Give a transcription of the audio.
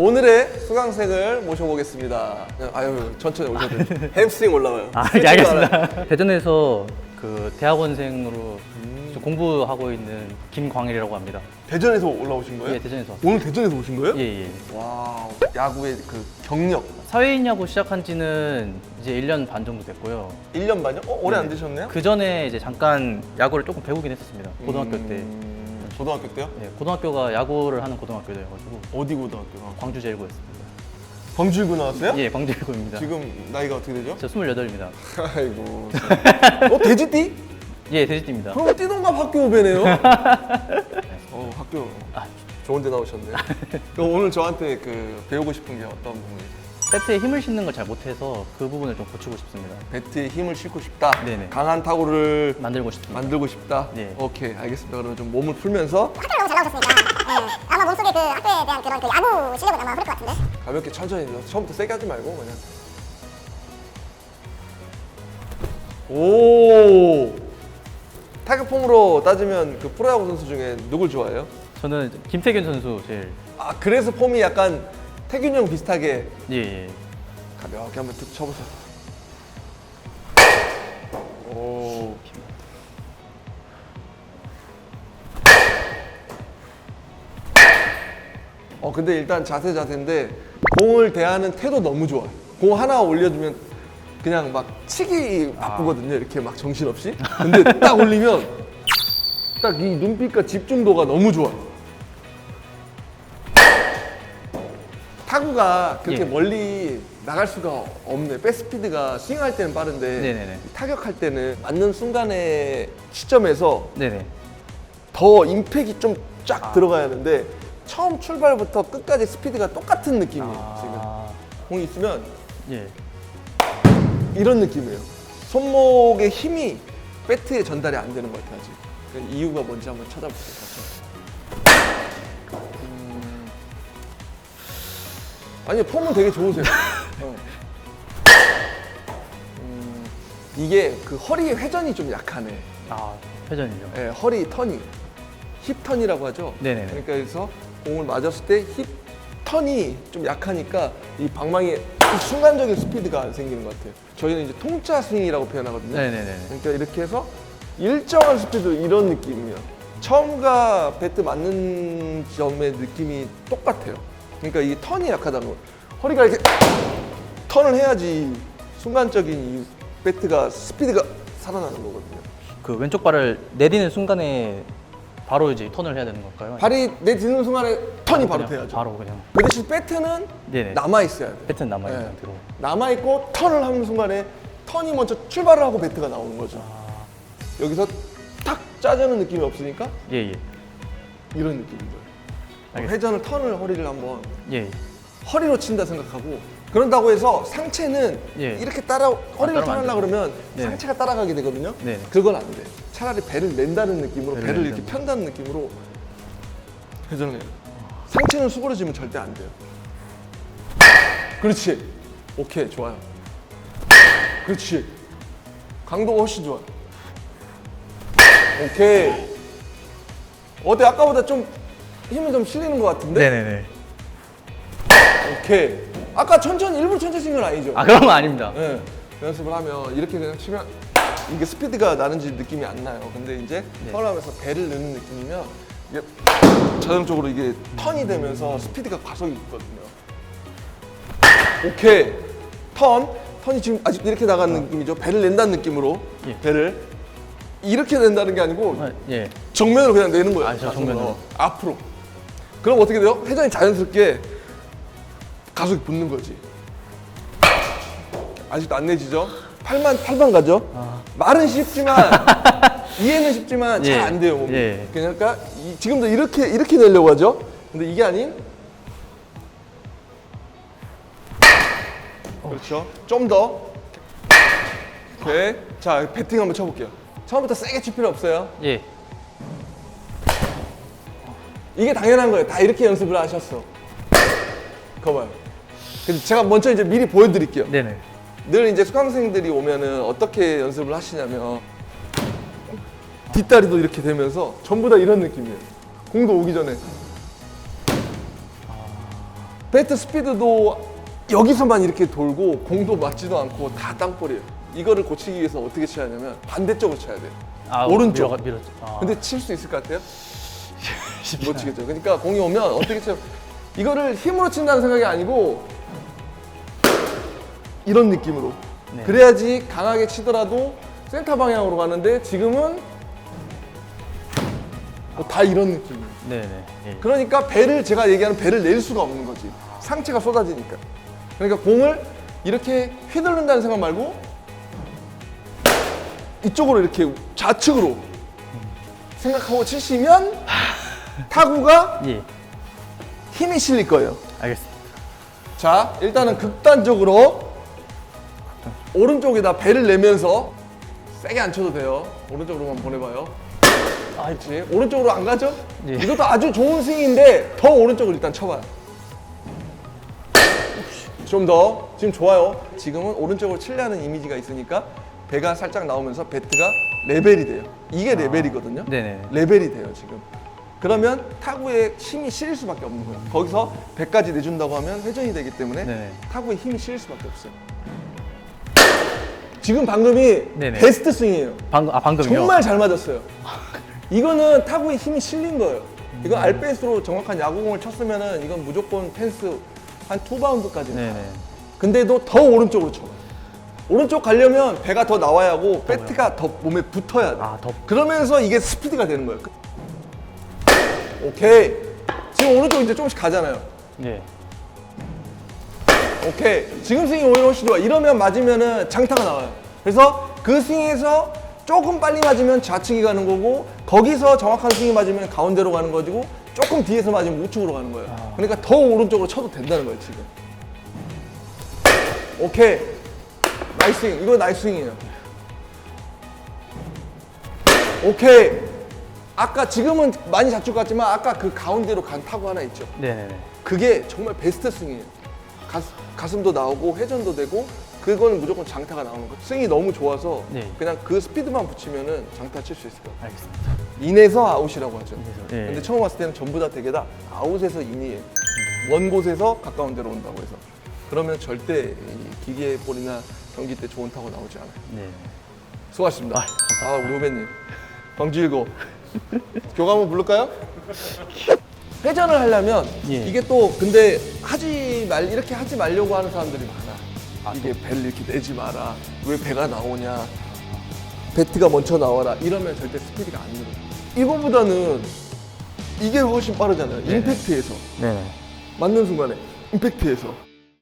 오늘의 수강생을 모셔보겠습니다. 아유 천천히 오셔도 돼요. 햄스트링 올라와요. 아, 예. 알겠습니다. 대전에서 그 대학원생으로 음. 좀 공부하고 있는 김광일이라고 합니다. 대전에서 올라오신 거예요? 예, 대전에서 왔어요. 오늘 대전에서 오신 거예요? 예, 예. 와우 야구의 그 경력 사회인 야구 시작한 지는 이제 1년 반 정도 됐고요. 1년 반이요? 어, 오래 안 네. 되셨네요? 그 전에 이제 잠깐 야구를 조금 배우긴 했었습니다. 고등학교 때. 음, 고등학교 때요? 예, 고등학교가 야구를 하는 고등학교여가지고 어디 고등학교가? 광주 제일고였습니다. 광주일고 나왔어요? 예, 광주 제일고입니다. 지금 나이가 어떻게 되죠? 저 28입니다. 아이고 참. 어 돼지띠? 예, 돼지띠입니다. 그럼 띠동갑 학교 후배네요? 어 학교 아, 좋은 데 나오셨네요 그럼 오늘 저한테 그 배우고 싶은 게 어떤 부분이세요? 배트에 힘을 싣는 걸 잘 못해서 그 부분을 좀 고치고 싶습니다. 배트에 힘을 싣고 싶다 네네. 강한 타구를 만들고 싶습니다. 만들고 싶다 네. 오케이 알겠습니다 그러면 좀 몸을 풀면서 학교를 너무 잘 나오셨으니까 예, 아마 몸속에 그 학교에 대한 그런 그 야구 실력은 아마 흐를 것 같은데 가볍게 천천히 처음부터 세게 하지 말고 그냥 오 타격폼으로 따지면 그 프로야구 선수 중에 누굴 좋아해요? 저는 김태균 선수 제일 아 그래서 폼이 약간 태균 형 비슷하게 예, 예. 가볍게 한번 툭 쳐보세요 오 어 근데 일단 자세 자세인데 공을 대하는 태도 너무 좋아요. 공 하나 올려주면 그냥 막 치기 바쁘거든요. 이렇게 막 정신없이. 근데 딱 올리면 딱 이 눈빛과 집중도가 너무 좋아 타구가 그렇게 예. 멀리 나갈 수가 없네. 백스피드가 스윙할 때는 빠른데 네네네. 타격할 때는 맞는 순간의 시점에서 네네. 더 임팩이 좀쫙 들어가야 하는데 처음 출발부터 끝까지 스피드가 똑같은 느낌이에요. 지금 아, 공이 있으면 예. 이런 느낌이에요. 손목의 힘이 배트에 전달이 안 되는 것 같아요. 아직. 그 이유가 뭔지 한번 찾아보세요. 아니요, 폼은 되게 좋으세요. 어. 음, 이게 그 허리 회전이 좀 약하네. 아, 회전이죠. 예, 허리 턴이 힙 턴이라고 하죠. 네네네. 그러니까 그래서 공을 맞았을 때 힙 턴이 좀 약하니까 이 방망이에 이 순간적인 스피드가 안 생기는 것 같아요. 저희는 이제 통짜 스윙이라고 표현하거든요. 네네네. 그러니까 이렇게 해서 일정한 스피드 이런 느낌이에요. 처음과 배트 맞는 점의 느낌이 똑같아요. 그러니까 이 턴이 약하다는 거예요. 허리가 이렇게 턴을 해야지 순간적인 이 배트가 스피드가 살아나는 거거든요. 그 왼쪽 발을 내디는 순간에 바로 이제 턴을 해야 되는 걸까요? 발이 내딛는 순간에 턴이 바로 그냥 돼야죠. 바로 그냥 그 대신 배트는 네네. 남아 있어야 돼. 배트는 남아 있는 네. 상태로. 남아 있고 턴을 하는 순간에 턴이 먼저 출발을 하고 배트가 나오는 거죠. 아. 여기서 탁 짜주는 느낌이 없으니까 예, 예. 이런 느낌인 거예요. 알겠습니다. 회전을 턴을 허리를 한번 예. 허리로 친다 생각하고 그런다고 해서 상체는 예. 이렇게 따라 허리를 따라가면 턴하려 안 그러면 네. 상체가 따라가게 되거든요. 네. 그건 안 돼. 차라리 배를 낸다는 느낌으로 배를 배를, 이렇게 편다는 느낌으로 회전을 해요. 상체는 수그러지면 절대 안 돼요. 그렇지. 오케이 좋아요. 그렇지. 강도가 훨씬 좋아요. 오케이. 어때 아까보다 좀 힘이 좀 실리는 것 같은데? 네네네. 오케이. 아까 천천히 일부러 천천히 친건 아니죠? 아, 그런 건 아닙니다. 네. 연습을 하면 이렇게 그냥 치면 이게 스피드가 나는지 느낌이 안 나요. 근데 이제 네. 턴을 하면서 배를 넣는 느낌이면 이게 자동적으로 이게 턴이 되면서 스피드가 과속이 있거든요. 오케이. 턴. 턴이 지금 아직 이렇게 나가는 느낌이죠. 배를 낸다는 느낌으로 예. 배를 이렇게 낸다는 게 아니고 아, 예. 정면으로 그냥 내는 거예요. 아, 저. 정면으로. 앞으로. 그럼 어떻게 돼요? 회전이 자연스럽게 가속이 붙는 거지. 아직도 안 내지죠? 팔만 팔만 가죠? 말은 쉽지만 이해는 쉽지만 잘 예. 안 돼요 몸이. 예. 그러니까 이- 지금도 이렇게 이렇게 내려고 하죠. 근데 이게 아닌 그렇죠. 좀 더. 오케이. 자 배팅 한번 쳐볼게요. 처음부터 세게 칠 필요 없어요. 예. 이게 당연한 거예요. 다 이렇게 연습을 하셨어. 거봐요. 근데 제가 먼저 이제 미리 보여드릴게요. 네네. 늘 이제 수강생들이 오면은 어떻게 연습을 하시냐면 뒷다리도 이렇게 되면서 전부 다 이런 느낌이에요. 공도 오기 전에. 배트 스피드도 여기서만 이렇게 돌고 공도 맞지도 않고 다 땅볼이에요. 이거를 고치기 위해서 어떻게 쳐야 하냐면 반대쪽으로 쳐야 돼요. 아, 오른쪽. 밀어, 밀었죠. 아. 근데 칠 수 있을 것 같아요? 못 치겠죠. 그러니까 공이 오면 어떻게 쳐? 이거를 힘으로 친다는 생각이 아니고 이런 느낌으로. 네. 그래야지 강하게 치더라도 센터 방향으로 가는데 지금은 뭐다 이런 느낌이에요. 네네. 예. 그러니까 배를 제가 얘기하는 배를 낼 수가 없는 거지. 상체가 쏟아지니까. 그러니까 공을 이렇게 휘두른다는 생각 말고 이쪽으로 이렇게 좌측으로 생각하고 치시면 타구가 예. 힘이 실릴 거예요. 알겠습니다. 자, 일단은 극단적으로 오른쪽에다 배를 내면서 세게 안 쳐도 돼요. 오른쪽으로만 보내봐요. 아, 그렇지. 오른쪽으로 안 가죠? 예. 이것도 아주 좋은 스윙인데 더 오른쪽으로 일단 쳐봐요. 좀 더. 지금 좋아요. 지금은 오른쪽으로 치려는 이미지가 있으니까 배가 살짝 나오면서 배트가 레벨이 돼요. 이게 레벨이거든요. 네네. 레벨이 돼요 지금. 그러면 타구에 힘이 실릴 수밖에 없는 거예요. 거기서 100까지 내준다고 하면 회전이 되기 때문에 네네. 타구에 힘이 실릴 수밖에 없어요. 지금 방금이 네네. 베스트 스윙이에요. 방금 아 방금요. 정말 잘 맞았어요. 이거는 타구에 힘이 실린 거예요. 이거 알베이스로 정확한 야구공을 쳤으면은 이건 무조건 펜스 한 투 바운드까지. 네네. 근데도 더 오른쪽으로 쳐. 오른쪽 가려면 배가 더 나와야 하고 배트가 더 몸에 붙어야 돼. 아, 더- 그러면서 이게 스피드가 되는 거예요. 오케이. 지금 오른쪽 이제 조금씩 가잖아요. 예. 오케이. 지금 스윙이 오히려 훨씬 좋아. 이러면 맞으면은 장타가 나와요. 그래서 그 스윙에서 조금 빨리 맞으면 좌측이 가는 거고 거기서 정확한 스윙이 맞으면 가운데로 가는 거고 조금 뒤에서 맞으면 우측으로 가는 거예요. 그러니까 더 오른쪽으로 쳐도 된다는 거예요, 지금. 오케이. 나이스 스윙. 이거 나이스 스윙이에요. 오케이. 아까 지금은 많이 좌측 같지만 아까 그 가운데로 간 타구 하나 있죠. 네네네. 그게 정말 베스트 스윙이에요. 가슴, 가슴도 나오고 회전도 되고 그거는 무조건 장타가 나오는 거예요. 스윙이 너무 좋아서 네. 그냥 그 스피드만 붙이면은 장타 칠 수 있을 거예요. 알겠습니다. 인에서 아웃이라고 하죠. 인에서, 예. 근데 처음 왔을 때는 전부 다 되게 다 아웃에서 인이에요. 먼 곳에서 가까운 데로 온다고 해서. 그러면 절대 이 기계 볼이나 경기 때 좋은 타고 나오지 않아요. 네. 수고하셨습니다. 아, 우리 후배님. 광주일고. 교감 한번 부를까요? 회전을 하려면 예. 이게 또 근데 하지 말 이렇게 하지 말려고 하는 사람들이 많아. 아, 이게 배를 이렇게 내지 마라. 왜 배가 나오냐. 배트가 먼저 나와라. 이러면 절대 스피드가 안 늘어요. 이거보다는 이게 훨씬 빠르잖아요. 임팩트에서. 네네. 맞는 순간에 임팩트에서.